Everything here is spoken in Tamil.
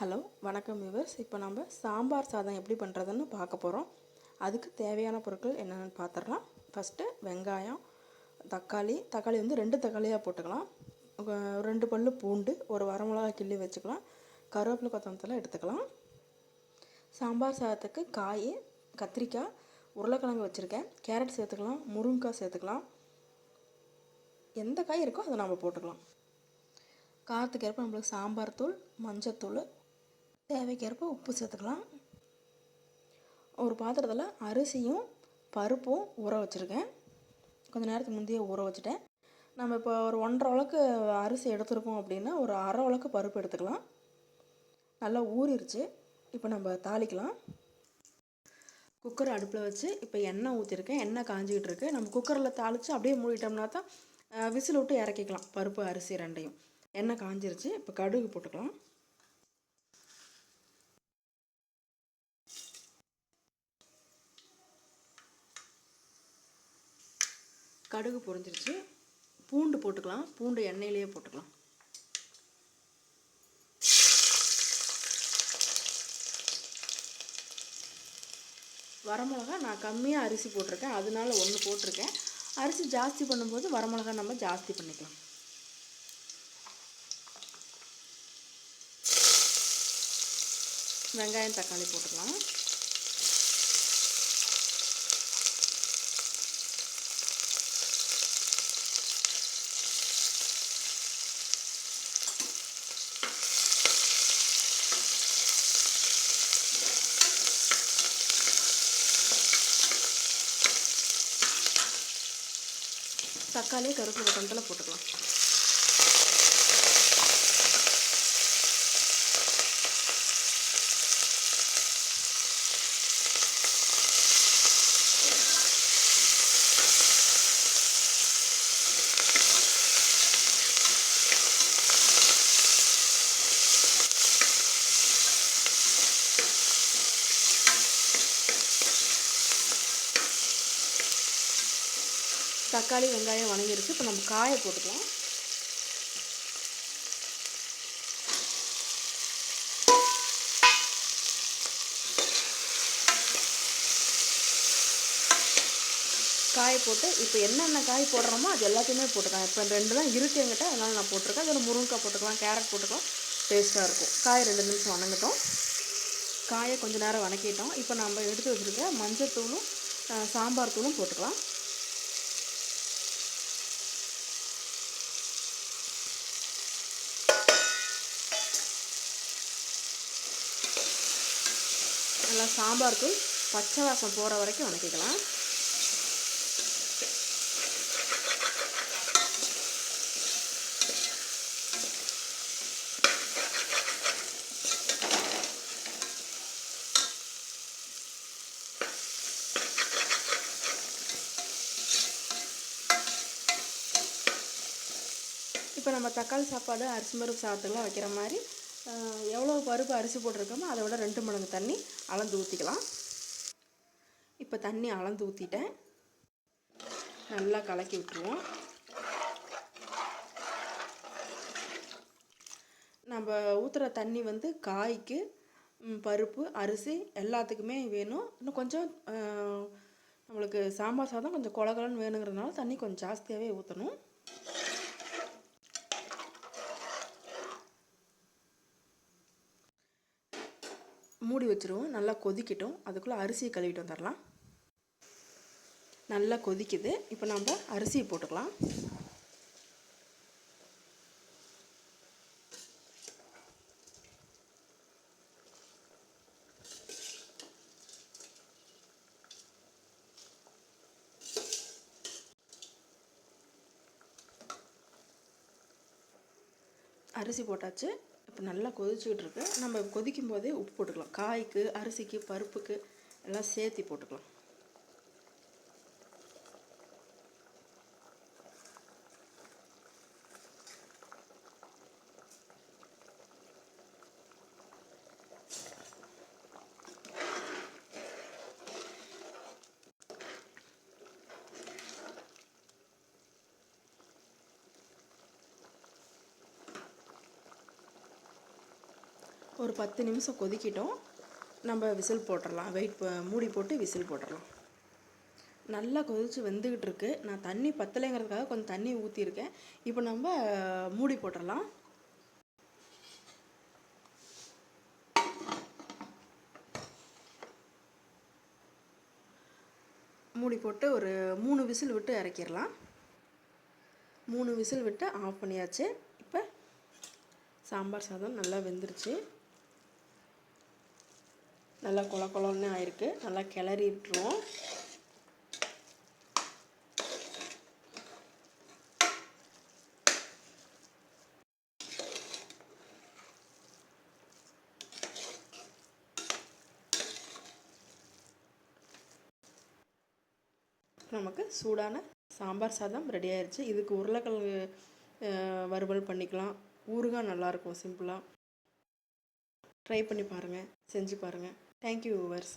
ஹலோ வணக்கம் விவர்ஸ் இப்போ நம்ம சாம்பார் சாதம் எப்படி பண்ணுறதுன்னு பார்க்க போகிறோம் அதுக்கு தேவையான பொருட்கள் என்னென்னு பார்த்துடலாம். ஃபஸ்ட்டு வெங்காயம் தக்காளி. தக்காளி வந்து ரெண்டு தக்காளியாக போட்டுக்கலாம். ரெண்டு பல் பூண்டு ஒரு வரமிளகா கிள்ளி வச்சுக்கலாம். கருவேப்பிலை கொத்தமத்தில் எடுத்துக்கலாம். சாம்பார் சாதத்துக்கு காய் கத்திரிக்காய் உருளைக்கிழங்கு வச்சுருக்கேன். கேரட் சேர்த்துக்கலாம் முருங்கைக்காய் சேர்த்துக்கலாம். எந்த காய் இருக்கோ அதை நம்ம போட்டுக்கலாம். காரத்துக்கு ஏற்ப நம்மளுக்கு சாம்பார் தூள் மஞ்சத்தூள் தேவைக்கேற்ப உப்பு சேர்த்துக்கலாம். ஒரு பாத்திரத்தில் அரிசியும் பருப்பும் ஊற வச்சுருக்கேன். கொஞ்சம் நேரத்துக்கு முந்தைய ஊற வச்சுட்டேன். நம்ம இப்போ ஒரு ஒன்றரை அளவுக்கு அரிசி எடுத்துருக்கோம் அப்படின்னா ஒரு அரை அளவுக்கு பருப்பு எடுத்துக்கலாம். நல்லா ஊறிடுச்சு இப்போ நம்ம தாளிக்கலாம். குக்கர் அடுப்பில் வச்சு இப்போ எண்ணெய் ஊற்றிருக்கேன் எண்ணெய் காஞ்சிக்கிட்டு இருக்கு. நம்ம குக்கரில் தாளித்து அப்படியே மூடிட்டோம்னா தான் விசில் விட்டு இறக்கிக்கலாம். பருப்பு அரிசி ரெண்டையும். எண்ணெய் காஞ்சிருச்சு. இப்போ கடுகு போட்டுக்கலாம். கடுகு பொரிஞ்சிருச்சு. பூண்டு போட்டுக்கலாம். பூண்டு எண்ணெயிலேயே போட்டுக்கலாம். வரமிளகா நான் கம்மியாக அரிசி போட்டிருக்கேன். அதனால ஒன்று போட்டிருக்கேன். அரிசி ஜாஸ்தி பண்ணும்போது வரமிளகா நம்ம ஜாஸ்தி பண்ணிக்கலாம். வெங்காயம் தக்காளி போட்டுக்கலாம். தக்காளி கருவேப்பிலை கொத்தமல்லி போட்டுக்கலாம். தக்காளி வெங்காயம் வணங்கிருச்சு. இப்போ நம்ம காயை போட்டுக்கலாம். காயை போட்டு இப்போ என்னென்ன காய் போடுறோமோ அது எல்லாத்தையுமே போட்டுக்கலாம். இப்போ ரெண்டு தான் இருக்குது எங்கிட்ட அதனால் நான் போட்டிருக்கேன். அதில் முருங்கைக்காய் போட்டுக்கலாம் கேரட் போட்டுக்கலாம். டேஸ்ட்டாக இருக்கும். காய் ரெண்டு நிமிஷம் வணங்கட்டும். காயை கொஞ்சம் நேரம் வணக்கிட்டோம். இப்போ நம்ம எடுத்து வச்சுருக்க மஞ்சள் தூளும் சாம்பார் தூளும் போட்டுக்கலாம். நல்லா சாம்பாருக்கு பச்சை வாசம் போகிற வரைக்கும் வணக்கிக்கலாம் இப்போ நம்ம தக்காளி சாப்பாடு அரிசி மருப்பு சாதத்துக்குலாம் வைக்கிற மாதிரி எவ்வளோ பருப்பு அரிசி போட்டிருக்கோமோ அதை விட ரெண்டு மடங்கு தண்ணி அளந்து ஊற்றிக்கலாம் இப்போ தண்ணி அளந்து ஊற்றிட்டேன் நல்லா கலக்கி விட்டுருவோம். நம்ம ஊற்றுற தண்ணி வந்து காய்க்கு பருப்பு அரிசி எல்லாத்துக்குமே வேணும். இன்னும் கொஞ்சம் நம்மளுக்கு சாம்பார் சாதம் கொஞ்சம் குழகலன்னு வேணுங்கிறதுனால தண்ணி கொஞ்சம் ஜாஸ்தியாகவே ஊற்றணும் மூடி வச்சுருவோம். நல்லா கொதிக்கட்டும். அதுக்குள்ளே அரிசியை கழுவிட்டு வந்துடலாம். நல்லா கொதிக்குது. இப்போ நம்ம அரிசியை போட்டுக்கலாம். அரிசி போட்டாச்சு. இப்போ நல்லா கொதிச்சுக்கிட்டு இருக்கு நம்ம கொதிக்கும் போதே உப்பு போட்டுக்கலாம். காய்க்கு அரிசிக்கு பருப்புக்கு எல்லாம் சேர்த்து போட்டுக்கலாம். ஒரு பத்து நிமிஷம் கொதிக்கிட்டோம். நம்ம விசில் போட்டுடலாம் வெயிட் மூடி போட்டு விசில் போட்டுடலாம் நல்லா கொதித்து வெந்துக்கிட்டு இருக்கு நான் தண்ணி பத்தலைங்கிறதுக்காக கொஞ்சம் தண்ணி ஊற்றிருக்கேன் இப்போ நம்ம மூடி போட்டுடலாம் மூடி போட்டு ஒரு மூணு விசில் விட்டு இறக்கிடலாம். மூணு விசில் விட்டு ஆஃப் பண்ணியாச்சு. இப்போ சாம்பார் சாதம் நல்லா வெந்துருச்சு. நல்லா கொல கொலன்னு ஆயிருக்கு. நல்லா கிளறி விட்டுருவோம். நமக்கு சூடான சாம்பார் சாதம் ரெடி ஆயிடுச்சு இதுக்கு உருளைக்கிழங்கு வறுவல் பண்ணிக்கலாம். ஊறுகாய் நல்லாயிருக்கும் சிம்பிளாக ட்ரை பண்ணி பாருங்கள் செஞ்சு பாருங்கள் தேங்க்யூ வியூவர்ஸ்